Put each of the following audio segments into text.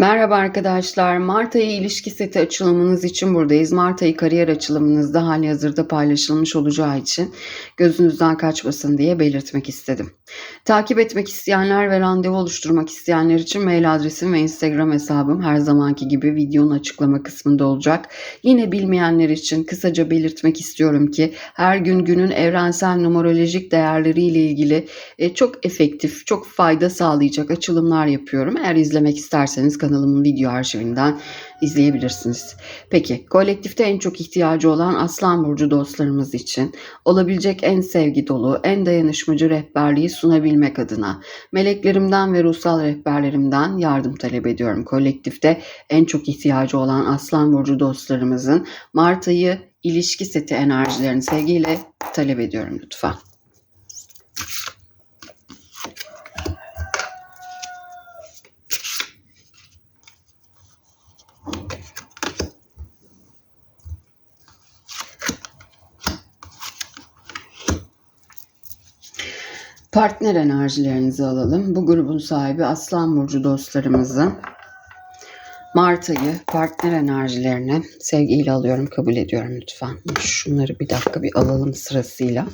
Merhaba arkadaşlar. Mart ayı ilişki seti açılımınız için buradayız. Mart ayı kariyer açılımınızda hali hazırda paylaşılmış olacağı için gözünüzden kaçmasın diye belirtmek istedim. Takip etmek isteyenler ve randevu oluşturmak isteyenler için mail adresim ve Instagram hesabım her zamanki gibi videonun açıklama kısmında olacak. Yine bilmeyenler için kısaca belirtmek istiyorum ki her gün günün evrensel numerolojik değerleriyle ilgili e, çok efektif, çok fayda sağlayacak açılımlar yapıyorum. Eğer izlemek isterseniz kanalımın video arşivinden izleyebilirsiniz. Peki kolektifte en çok ihtiyacı olan Aslan Burcu dostlarımız için olabilecek en sevgi dolu, en dayanışmacı rehberliği sunabilmek adına meleklerimden ve ruhsal rehberlerimden yardım talep ediyorum. Kolektifte en çok ihtiyacı olan Aslan Burcu dostlarımızın Mart ayı ilişki seti enerjilerini sevgiyle talep ediyorum lütfen. Partner enerjilerinizi alalım. Bu grubun sahibi Aslan Burcu dostlarımızın Mart ayı partner enerjilerini sevgiyle alıyorum, kabul ediyorum lütfen. Şunları bir dakika bir alalım sırasıyla.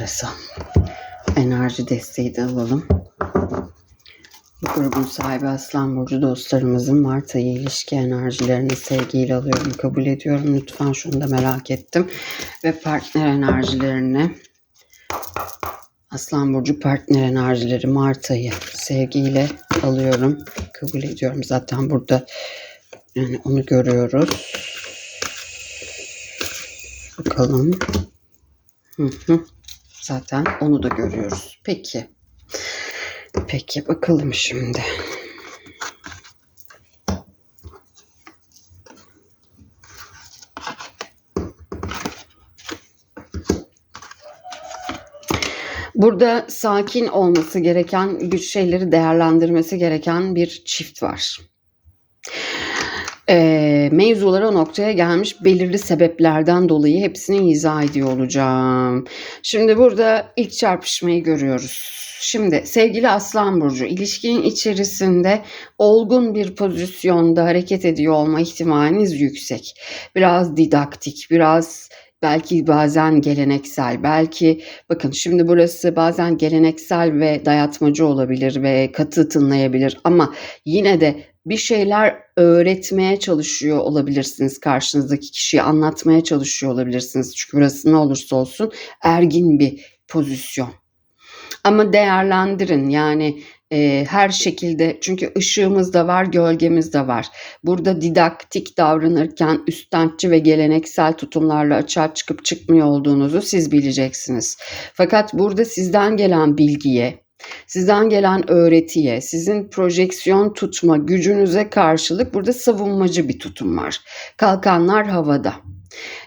Enteresan. Enerji desteği de alalım. Bu grubun sahibi Aslan Burcu dostlarımızın Mart ayı ilişki enerjilerini sevgiyle alıyorum, kabul ediyorum. Lütfen şunu da merak ettim. Ve partner enerjilerini Aslan Burcu partner enerjileri Mart ayı sevgiyle alıyorum, kabul ediyorum. Zaten burada yani onu görüyoruz. Bakalım. Hı hı. Zaten onu da görüyoruz. Peki. Peki bakalım şimdi. Burada sakin olması gereken, güç şeyleri değerlendirmesi gereken bir çift var. E, mevzular o noktaya gelmiş belirli sebeplerden dolayı hepsini izah ediyor olacağım. Şimdi burada ilk çarpışmayı görüyoruz. Şimdi sevgili Aslan Burcu ilişkinin içerisinde olgun bir pozisyonda hareket ediyor olma ihtimaliniz yüksek. Biraz didaktik, biraz belki bazen geleneksel, belki bakın şimdi burası bazen geleneksel ve dayatmacı olabilir ve katı tınlayabilir ama yine de bir şeyler öğretmeye çalışıyor olabilirsiniz karşınızdaki kişiye anlatmaya çalışıyor olabilirsiniz. Çünkü burası ne olursa olsun ergin bir pozisyon. Ama değerlendirin yani e, her şekilde çünkü ışığımız da var gölgemiz de var. Burada didaktik davranırken üsttenci ve geleneksel tutumlarla açığa çıkıp çıkmıyor olduğunuzu siz bileceksiniz. Fakat burada sizden gelen bilgiye Sizden gelen öğretiye, sizin projeksiyon tutma gücünüze karşılık burada savunmacı bir tutum var. Kalkanlar havada.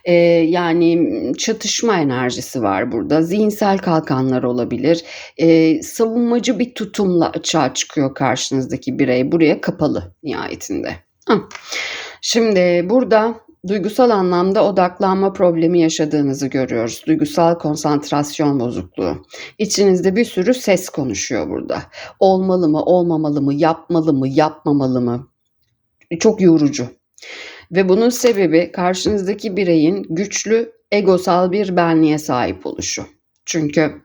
Ee, yani çatışma enerjisi var burada. Zihinsel kalkanlar olabilir. Ee, savunmacı bir tutumla açığa çıkıyor karşınızdaki birey. Buraya kapalı nihayetinde. Hı. Şimdi burada duygusal anlamda odaklanma problemi yaşadığınızı görüyoruz. Duygusal konsantrasyon bozukluğu. İçinizde bir sürü ses konuşuyor burada. Olmalı mı, olmamalı mı, yapmalı mı, yapmamalı mı? Çok yorucu. Ve bunun sebebi karşınızdaki bireyin güçlü egosal bir benliğe sahip oluşu. Çünkü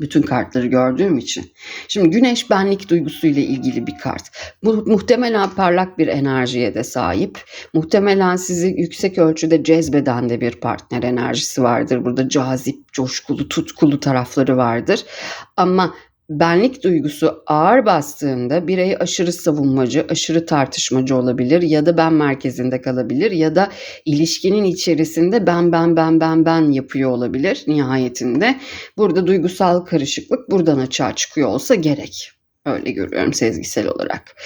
bütün kartları gördüğüm için. Şimdi güneş benlik duygusuyla ilgili bir kart. Bu muhtemelen parlak bir enerjiye de sahip. Muhtemelen sizi yüksek ölçüde cezbeden de bir partner enerjisi vardır. Burada cazip, coşkulu, tutkulu tarafları vardır. Ama benlik duygusu ağır bastığında birey aşırı savunmacı, aşırı tartışmacı olabilir ya da ben merkezinde kalabilir ya da ilişkinin içerisinde ben ben ben ben ben yapıyor olabilir nihayetinde. Burada duygusal karışıklık buradan açığa çıkıyor olsa gerek. Öyle görüyorum sezgisel olarak.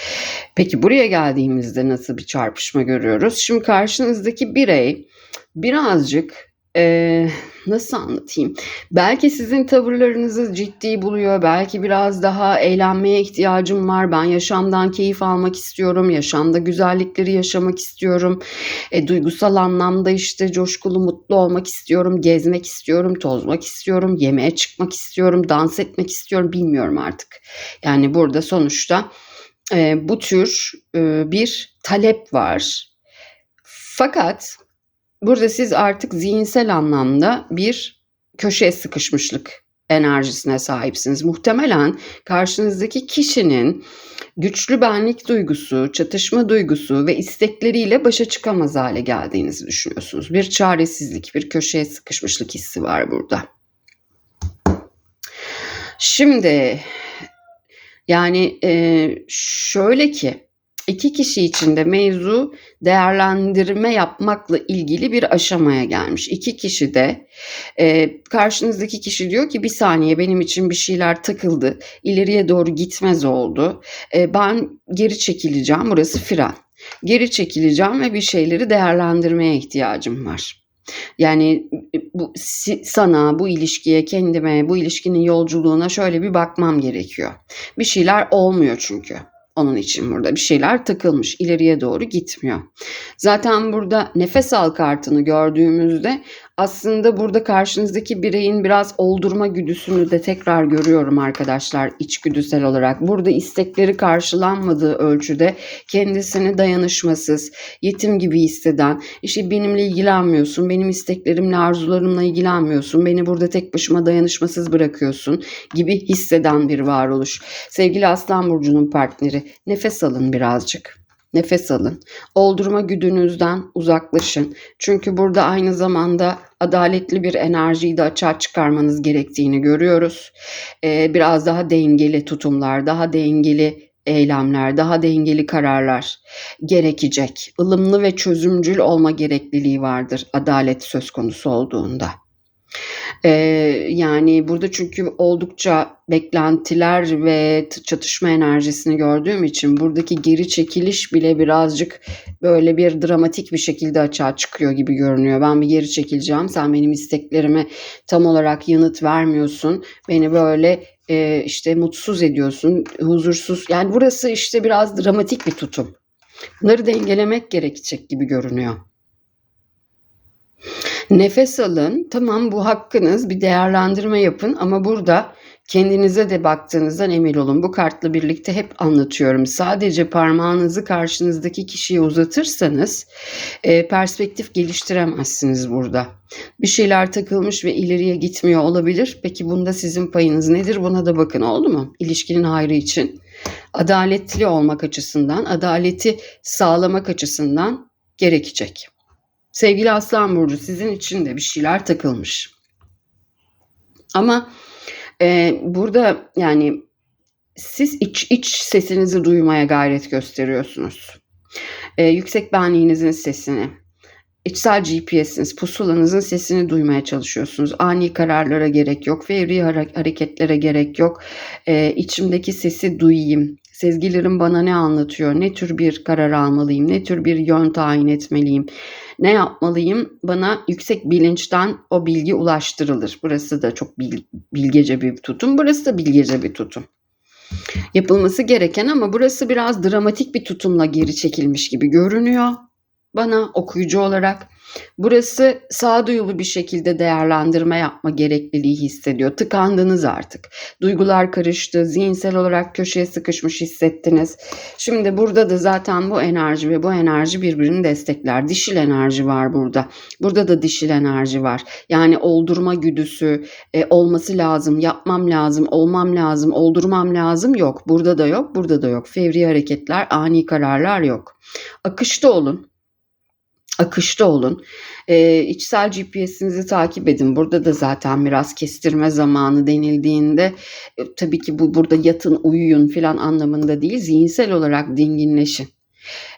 Peki buraya geldiğimizde nasıl bir çarpışma görüyoruz? Şimdi karşınızdaki birey birazcık Eee, nasıl anlatayım? Belki sizin tavırlarınızı ciddi buluyor. Belki biraz daha eğlenmeye ihtiyacım var. Ben yaşamdan keyif almak istiyorum. Yaşamda güzellikleri yaşamak istiyorum. E, duygusal anlamda işte coşkulu, mutlu olmak istiyorum. Gezmek istiyorum, tozmak istiyorum, yemeğe çıkmak istiyorum, dans etmek istiyorum. Bilmiyorum artık. Yani burada sonuçta e, bu tür e, bir talep var. Fakat Burada siz artık zihinsel anlamda bir köşeye sıkışmışlık enerjisine sahipsiniz. Muhtemelen karşınızdaki kişinin güçlü benlik duygusu, çatışma duygusu ve istekleriyle başa çıkamaz hale geldiğinizi düşünüyorsunuz. Bir çaresizlik, bir köşeye sıkışmışlık hissi var burada. Şimdi yani şöyle ki İki kişi için de mevzu değerlendirme yapmakla ilgili bir aşamaya gelmiş. İki kişi de e, karşınızdaki kişi diyor ki bir saniye benim için bir şeyler takıldı. ileriye doğru gitmez oldu. E, ben geri çekileceğim. Burası fren. Geri çekileceğim ve bir şeyleri değerlendirmeye ihtiyacım var. Yani bu sana, bu ilişkiye, kendime, bu ilişkinin yolculuğuna şöyle bir bakmam gerekiyor. Bir şeyler olmuyor çünkü. Onun için burada bir şeyler takılmış. ileriye doğru gitmiyor. Zaten burada nefes al kartını gördüğümüzde aslında burada karşınızdaki bireyin biraz oldurma güdüsünü de tekrar görüyorum arkadaşlar içgüdüsel olarak. Burada istekleri karşılanmadığı ölçüde kendisini dayanışmasız, yetim gibi hisseden, işte benimle ilgilenmiyorsun, benim isteklerimle, arzularımla ilgilenmiyorsun, beni burada tek başıma dayanışmasız bırakıyorsun gibi hisseden bir varoluş. Sevgili Aslan Burcu'nun partneri nefes alın birazcık. Nefes alın. Oldurma güdünüzden uzaklaşın. Çünkü burada aynı zamanda adaletli bir enerjiyi de açığa çıkarmanız gerektiğini görüyoruz. Ee, biraz daha dengeli tutumlar, daha dengeli eylemler, daha dengeli kararlar gerekecek. Ilımlı ve çözümcül olma gerekliliği vardır adalet söz konusu olduğunda. Ee, yani burada çünkü oldukça beklentiler ve çatışma enerjisini gördüğüm için buradaki geri çekiliş bile birazcık böyle bir dramatik bir şekilde açığa çıkıyor gibi görünüyor. Ben bir geri çekileceğim. Sen benim isteklerime tam olarak yanıt vermiyorsun. Beni böyle e, işte mutsuz ediyorsun, huzursuz. Yani burası işte biraz dramatik bir tutum. Bunları dengelemek gerekecek gibi görünüyor. Nefes alın. Tamam bu hakkınız. Bir değerlendirme yapın ama burada kendinize de baktığınızdan emin olun. Bu kartla birlikte hep anlatıyorum. Sadece parmağınızı karşınızdaki kişiye uzatırsanız e, perspektif geliştiremezsiniz burada. Bir şeyler takılmış ve ileriye gitmiyor olabilir. Peki bunda sizin payınız nedir? Buna da bakın oldu mu? İlişkinin hayrı için. Adaletli olmak açısından, adaleti sağlamak açısından gerekecek. Sevgili Aslan Burcu sizin için de bir şeyler takılmış. Ama e, burada yani siz iç iç sesinizi duymaya gayret gösteriyorsunuz. E, yüksek benliğinizin sesini, içsel GPS'iniz, pusulanızın sesini duymaya çalışıyorsunuz. Ani kararlara gerek yok, fevri hareketlere gerek yok. E, içimdeki sesi duyayım, Sezgilerim bana ne anlatıyor? Ne tür bir karar almalıyım? Ne tür bir yön tayin etmeliyim? Ne yapmalıyım? Bana yüksek bilinçten o bilgi ulaştırılır. Burası da çok bilgece bir tutum. Burası da bilgece bir tutum. Yapılması gereken ama burası biraz dramatik bir tutumla geri çekilmiş gibi görünüyor bana okuyucu olarak. Burası sağduyulu bir şekilde değerlendirme yapma gerekliliği hissediyor. Tıkandınız artık. Duygular karıştı, zihinsel olarak köşeye sıkışmış hissettiniz. Şimdi burada da zaten bu enerji ve bu enerji birbirini destekler. Dişil enerji var burada. Burada da dişil enerji var. Yani oldurma güdüsü e, olması lazım, yapmam lazım, olmam lazım, oldurmam lazım yok. Burada da yok, burada da yok. Fevri hareketler, ani kararlar yok. Akışta olun akışta olun. Ee, içsel GPS'inizi takip edin. Burada da zaten biraz kestirme zamanı denildiğinde e, tabii ki bu burada yatın uyuyun filan anlamında değil zihinsel olarak dinginleşin.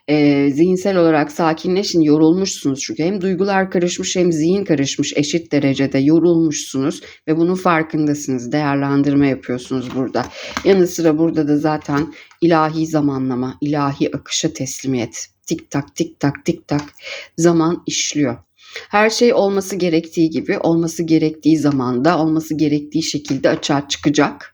Eee, zihinsel olarak sakinleşin, yorulmuşsunuz çünkü hem duygular karışmış hem zihin karışmış eşit derecede yorulmuşsunuz ve bunun farkındasınız. Değerlendirme yapıyorsunuz burada. Yanı sıra burada da zaten ilahi zamanlama, ilahi akışa teslimiyet. Tik tak tik tak tik tak zaman işliyor. Her şey olması gerektiği gibi, olması gerektiği zamanda, olması gerektiği şekilde açığa çıkacak.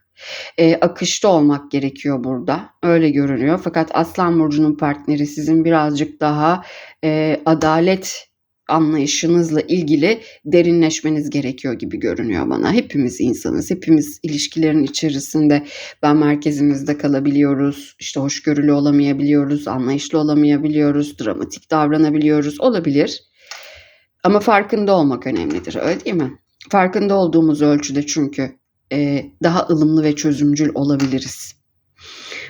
Eee, akışta olmak gerekiyor burada. Öyle görünüyor. Fakat Aslan burcunun partneri sizin birazcık daha, eee, adalet anlayışınızla ilgili derinleşmeniz gerekiyor gibi görünüyor bana. Hepimiz insanız. Hepimiz ilişkilerin içerisinde ben merkezimizde kalabiliyoruz. İşte hoşgörülü olamayabiliyoruz, anlayışlı olamayabiliyoruz, dramatik davranabiliyoruz. Olabilir. Ama farkında olmak önemlidir. Öyle değil mi? Farkında olduğumuz ölçüde çünkü, daha ılımlı ve çözümcül olabiliriz.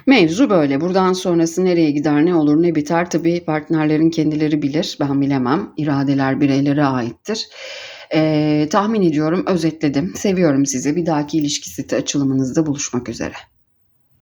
Mevzu böyle. Buradan sonrası nereye gider, ne olur, ne biter tabii partnerlerin kendileri bilir. Ben bilemem. İradeler bireylere aittir. Eee, tahmin ediyorum özetledim. Seviyorum sizi. Bir dahaki ilişki seti açılımınızda buluşmak üzere.